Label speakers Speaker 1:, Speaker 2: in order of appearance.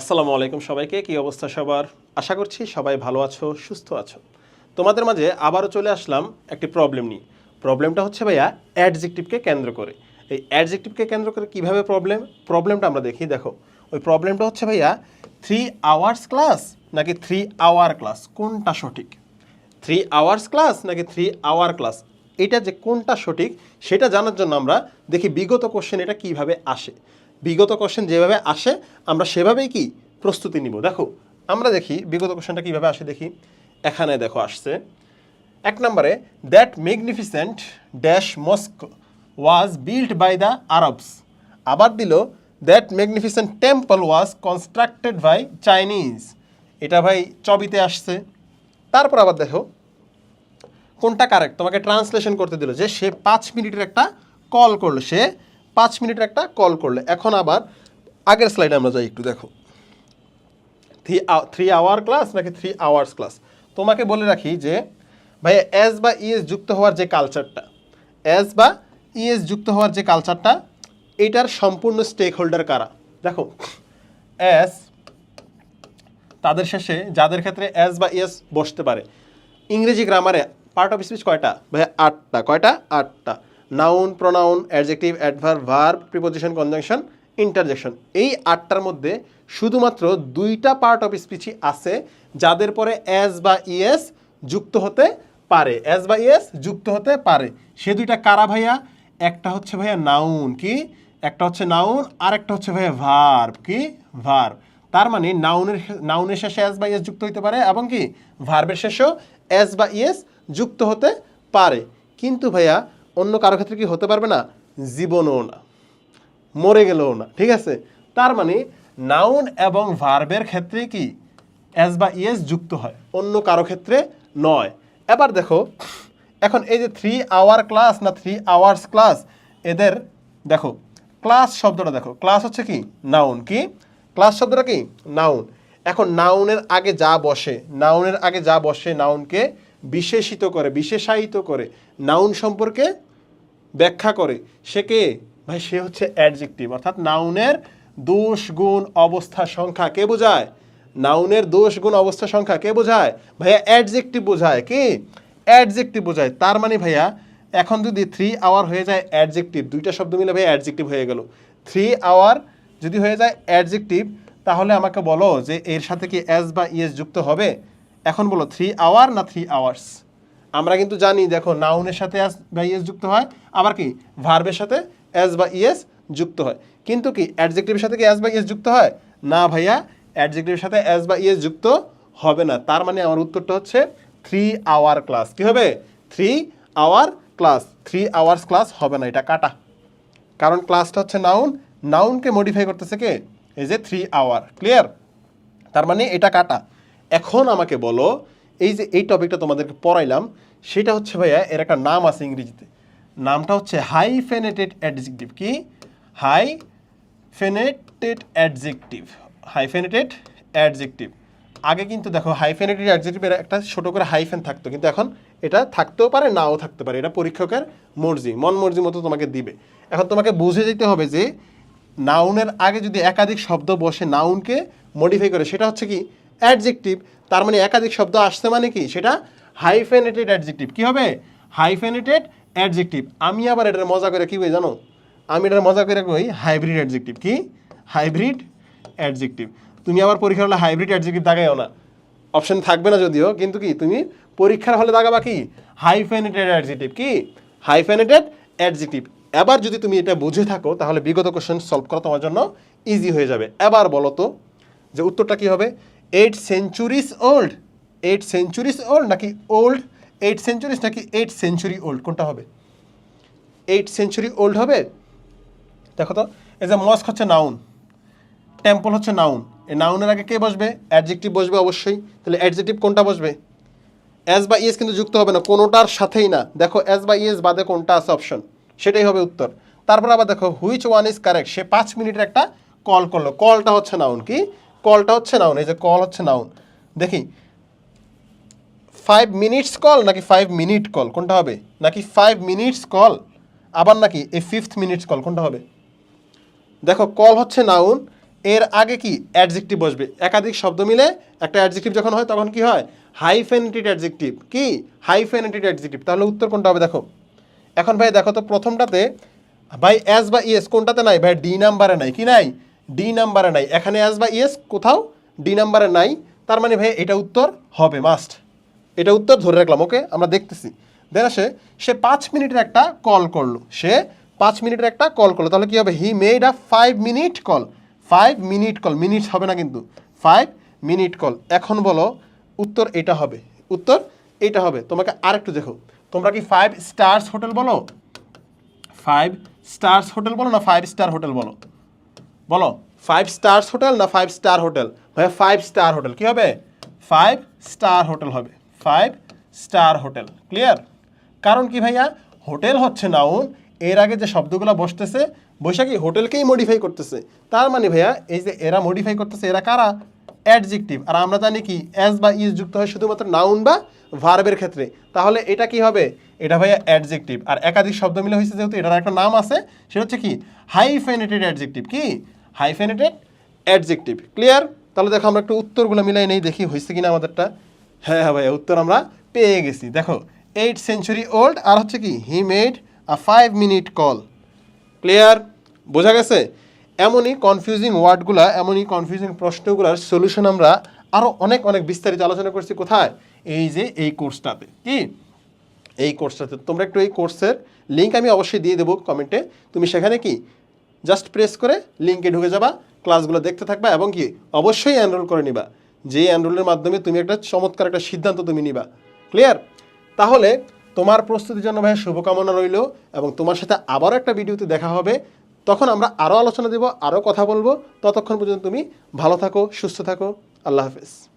Speaker 1: আসসালামু আলাইকুম সবাইকে, কি অবস্থা সবার? আশা করছি সবাই ভালো আছো, সুস্থ আছো। তোমাদের মাঝে আবারও চলে আসলাম একটি প্রবলেম নিয়ে। প্রবলেমটা হচ্ছে ভাইয়া অ্যাডজেক্টিভকে কেন্দ্র করে। এই অ্যাডজেক্টিভকে কেন্দ্র করে কীভাবে প্রবলেম প্রবলেমটা আমরা দেখি, দেখো। ওই প্রবলেমটা হচ্ছে ভাইয়া থ্রি আওয়ার্স ক্লাস নাকি থ্রি আওয়ার ক্লাস কোনটা সঠিক? থ্রি আওয়ার্স ক্লাস নাকি থ্রি আওয়ার ক্লাস এটা যে কোনটা সঠিক, সেটা জানার জন্য আমরা দেখি বিগত কোশ্চেন এটা কীভাবে আসে। বিগত কোশ্চেন যেভাবে আসে, আমরা সেভাবেই কি প্রস্তুতি নিব? দেখো, আমরা দেখি বিগত কোশ্চেনটা কীভাবে আসে দেখি। এখানে দেখো আসছে। এক নম্বরে that magnificent dash mosque was build by the Arabs আবার দিল that magnificent temple was constructed by Chinese এটা ভাই চবিতে আসছে। তারপর আবার দেখো, কোনটা কারেক্ট তোমাকে ট্রান্সলেশন করতে দিল যে সে পাঁচ মিনিটের একটা কল করল। সে পাঁচ মিনিটের একটা কল করলে। এখন আবার আগের স্লাইডে আমরা যাই একটু, দেখো। থ্রি থ্রি আওয়ার ক্লাস নাকি থ্রি আওয়ার্স ক্লাস তোমাকে বলে রাখি যে, ভাইয়া এস বা ইএস যুক্ত হওয়ার যে কালচারটা এস বা ইএস যুক্ত হওয়ার যে কালচারটা এটার সম্পূর্ণ স্টেক হোল্ডার কারা? দেখো এস তাদের শেষে যাদের ক্ষেত্রে এস বা ইএস বসতে পারে, ইংরেজি গ্রামারে পার্ট অফ স্পিচ কয়টা? ভাইয়া, আটটা। কয়টা? আটটা। Noun, pronoun, adjective adverb verb, preposition, conjunction, interjection. এই আটটার মধ্যে শুধুমাত্র দুইটা পার্ট অফ স্পিচই আছে, যাদের পরে এস বা ইএস যুক্ত হতে পারে। এস বা ইএস যুক্ত হতে পারে। সে দুইটা কারা ভাইয়া? একটা হচ্ছে ভাইয়া নাউন, কি? একটা হচ্ছে নাউন আর একটা হচ্ছে ভাইয়া ভার্ব, কি? ভার্ব। তার মানে নাউনের নাউনের শেষে এস বা ইএস যুক্ত হতে পারে এবং কি? ভার্বের শেষেও এস বা ইএস যুক্ত হতে পারে। কিন্তু ভাইয়া অন্য কারও ক্ষেত্রে কি হতে পারবে না? জীবনও না। মরে গেলেও না। ঠিক আছে? তার মানে নাউন এবং ভার্বের ক্ষেত্রে কি এস বা ইএস যুক্ত হয়? অন্য কারও ক্ষেত্রে নয়। এবার দেখো, এখন এই যে থ্রি আওয়ার ক্লাস না থ্রি আওয়ার্স ক্লাস এদের দেখো ক্লাস শব্দটা দেখো। ক্লাস হচ্ছে কি? নাউন কি? ক্লাস শব্দটা কি? নাউন এখন নাউনের আগে যা বসে নাউনের আগে যা বসে নাউনকে বিশেষিত করে, বিশেষায়িত করে নাউন সম্পর্কে ব্যাখ্যা করে। সে কে? ভাই, সে হচ্ছে অ্যাডজেক্টিভ অর্থাৎ নাউনের দোষ গুণ অবস্থা সংখ্যা কে বোঝায়? নাউনের দোষ গুণ অবস্থা সংখ্যা কে বোঝায়? ভাইয়া অ্যাডজেক্টিভ বোঝায়, কি? অ্যাডজেক্টিভ বোঝায়। তার মানে ভাইয়া, এখন যদি থ্রি আওয়ার হয়ে যায় অ্যাডজেক্টিভ দুইটা শব্দ মিলে ভাইয়া অ্যাডজেক্টিভ হয়ে গেল। থ্রি আওয়ার যদি হয়ে যায় অ্যাডজেক্টিভ তাহলে আমাকে বলো যে এর সাথে কি এস বা ইএস যুক্ত হবে? এখন বলো থ্রি আওয়ার না থ্রি আওয়ার্স আমরা কিন্তু জানি, দেখো নাউনের সাথে এস বা ইএস যুক্ত হয়, আবার কি? ভার্বের সাথে এস বা ইএস যুক্ত হয়। কিন্তু কি অ্যাডজেক্টিভের সাথে কি এস বা ইএস যুক্ত হয়? না ভাইয়া অ্যাডজেক্টিভের সাথে এস বা ইএস যুক্ত হবে না। তার মানে আমার উত্তরটা হচ্ছে থ্রি আওয়ার ক্লাস কি হবে? Three hour class three hours class হবে না, এটা কাটা। কারণ ক্লাসটা হচ্ছে নাউন নাউনকে মডিফাই করতেছে কে? এই যে থ্রি আওয়ার ক্লিয়ার তার মানে এটা কাটা। এখন আমাকে বলো এই যে এই টপিকটা তোমাদেরকে পড়াইলাম, সেটা হচ্ছে ভাইয়া এর একটা নাম আছে ইংরেজিতে। নামটা হচ্ছে হাই ফেনেটেড অ্যাডজেক্টিভ। কি? Hyphenated adjective. Hyphenated adjective. আগে কিন্তু দেখো হাইফেনেটেড অ্যাডজেক্টিভের একটা ছোট করে হাই হাইফেন থাকতো, কিন্তু এখন এটা থাকতেও পারে, নাও থাকতে পারে। এটা পরীক্ষকের মর্জি, মন মর্জি মতো তোমাকে দিবে। এখন তোমাকে বুঝে যেতে হবে যে, নাউনের আগে যদি একাধিক শব্দ বসে নাউনকে মডিফাই করে, সেটা হচ্ছে কি? অ্যাডজেক্টিভ, তার মানে একাধিক শব্দ আসছে মানে কি? সেটা হাইফেনেটেড অ্যাডজেক্টিভ কি হবে? হাইফেনেটেড অ্যাডজেক্টিভ আমি আবার এটার মজা করে কি বই জানো? আমি এটার মজা করে কই? হাইব্রিড অ্যাডজেক্টিভ কি? হাইব্রিড অ্যাডজেক্টিভ তুমি আবার পরীক্ষার হলে হাইব্রিড অ্যাডজেক্টিভ দাগাইও না। অপশন থাকবে না যদিও, কিন্তু কি? তুমি পরীক্ষার হলে দাগাবা কি? হাইফেনেটেড অ্যাডজেক্টিভ কি? হাইফেনেটেড অ্যাডজেক্টিভ এবার যদি তুমি এটা বুঝে থাকো, তাহলে বিগত কোশ্চেন সলভ করা তোমার জন্য ইজি হয়ে যাবে। এবার বলো তো, যে উত্তরটা কি হবে? Eight centuries old eight centuries old নাকি ওল্ড এইট সেঞ্চুরিজ নাকি এইট সেঞ্চুরি ওল্ড কোনটা হবে? এইট সেঞ্চুরি ওল্ড হবে? দেখো তো, এই যে মস্ক হচ্ছে নাউন টেম্পল হচ্ছে নাউন এই নাউনের আগে কে বসবে? অ্যাডজেক্টিভ বসবে অবশ্যই, তাহলে অ্যাডজেক্টিভ কোনটা বসবে? এস বা ইএস কিন্তু যুক্ত হবে না, কোনোটার সাথেই না, দেখো এস বা ইএস বাদে কোনটা আছে অপশন সেটাই হবে উত্তর, তারপর আবার দেখো হুইচ ওয়ান ইজ কারেক্ট সে পাঁচ মিনিটের একটা কল করল কলটা হচ্ছে নাউন কি? কলটা হচ্ছে নাউন এই যে কল হচ্ছে নাউন দেখি ফাইভ মিনিটস কল নাকি ফাইভ মিনিট কল কোনটা হবে? নাকি ফাইভ মিনিটস কল আবার নাকি এই ফিফথ মিনিটস কল কোনটা হবে? দেখো কল হচ্ছে নাউন এর আগে কি অ্যাডজেক্টিভ বসবে? একাধিক শব্দ মিলে একটা অ্যাডজেক্টিভ যখন হয় তখন কি হয়? হাইফেনেটেড অ্যাডজেক্টিভ কি? হাইফেনেটেড অ্যাডজেক্টিভ তাহলে উত্তর কোনটা হবে দেখো? এখন ভাই দেখো তো প্রথমটাতে ভাই অ্যাস বা ইয়েস কোনটাতে নাই? ভাই ডি নাম্বারে নাই, কি নাই? ডি নাম্বারে নাই। এখানে অ্যাস বা ইয়েস কোথাও ডি নাম্বারে নাই। তার মানে ভাই, এটা উত্তর হবে মাস্ট এটা উত্তর ধরে রাখলাম ওকে আমরা দেখতেছি। দেন আসে, সে পাঁচ মিনিটের একটা কল করল। সে পাঁচ মিনিটের একটা কল করল। তাহলে কি হবে? He made a five minute call five minute call minute হবে না কিন্তু। ফাইভ মিনিট কল এখন বলো, উত্তর এটা হবে। উত্তর এটা হবে। তোমাকে আরেকটু দেখো। তোমরা কি ফাইভ স্টার্স হোটেল বলো? ফাইভ স্টার্স হোটেল বলো না ফাইভ স্টার হোটেল বলো? বলো ফাইভ স্টার্স হোটেল না ফাইভ স্টার হোটেল ভাইয়া ফাইভ স্টার হোটেল কি হবে? ফাইভ স্টার হোটেল হবে ফাইভ স্টার হোটেল ক্লিয়ার কারণ কি ভাইয়া? হোটেল হচ্ছে নাউন এর আগে যে শব্দগুলো বসতেছে, বৈশাখী হোটেলকেই মডিফাই করতেছে। তার মানে ভাইয়া, এই যে এরা মডিফাই করতেছে, এরা কারা? অ্যাডজেক্টিভ আর আমরা জানি কি অ্যাজ বা ইজ যুক্ত হয় শুধুমাত্র নাউন বা ভার্বের ক্ষেত্রে। তাহলে এটা কি হবে? এটা ভাইয়া অ্যাডজেক্টিভ আর একাধিক শব্দ মিলে হয়েছে যেহেতু এটার একটা নাম আছে, সেটা হচ্ছে কি হাইফেনেটেড অ্যাডজেক্টিভ কি? হাইফেনেটেড অ্যাডজেক্টিভ ক্লিয়ার তাহলে দেখো আমরা একটু উত্তরগুলো মিলাই নেই, দেখি হয়েছে কিনা আমাদেরটা। হ্যাঁ হ্যাঁ ভাইয়া, উত্তর আমরা পেয়ে গেছি। দেখো এইট সেঞ্চুরি ওল্ড আর হচ্ছে কি he made a five minute call clear বোঝা গেছে? এমনই কনফিউজিং ওয়ার্ডগুলা এমনই কনফিউজিং প্রশ্নগুলোর সলিউশন আমরা আরও অনেক অনেক বিস্তারিত আলোচনা করছি কোথায়? এই যে এই কোর্সটাতে কি? এই কোর্সটাতে তোমরা একটু এই কোর্সের লিঙ্ক আমি অবশ্যই দিয়ে দেবো কমেন্টে তুমি সেখানে কি জাস্ট প্রেস করে লিঙ্কে ঢুকে যাবা ক্লাসগুলো দেখতে থাকবা এবং কি অবশ্যই এনরোল করে নিবা। যে এনরোলের মাধ্যমে তুমি একটা চমৎকার একটা সিদ্ধান্ত তুমি নিবা। ক্লিয়ার তাহলে তোমার প্রস্তুতির জন্য ভাই শুভকামনা রইল এবং তোমার সাথে আবারও একটা ভিডিওতে দেখা হবে। তখন আমরা আরও আলোচনা দেব আরও কথা বলব। ততক্ষণ পর্যন্ত তুমি ভালো থাকো, সুস্থ থাকো। আল্লাহ হাফেজ।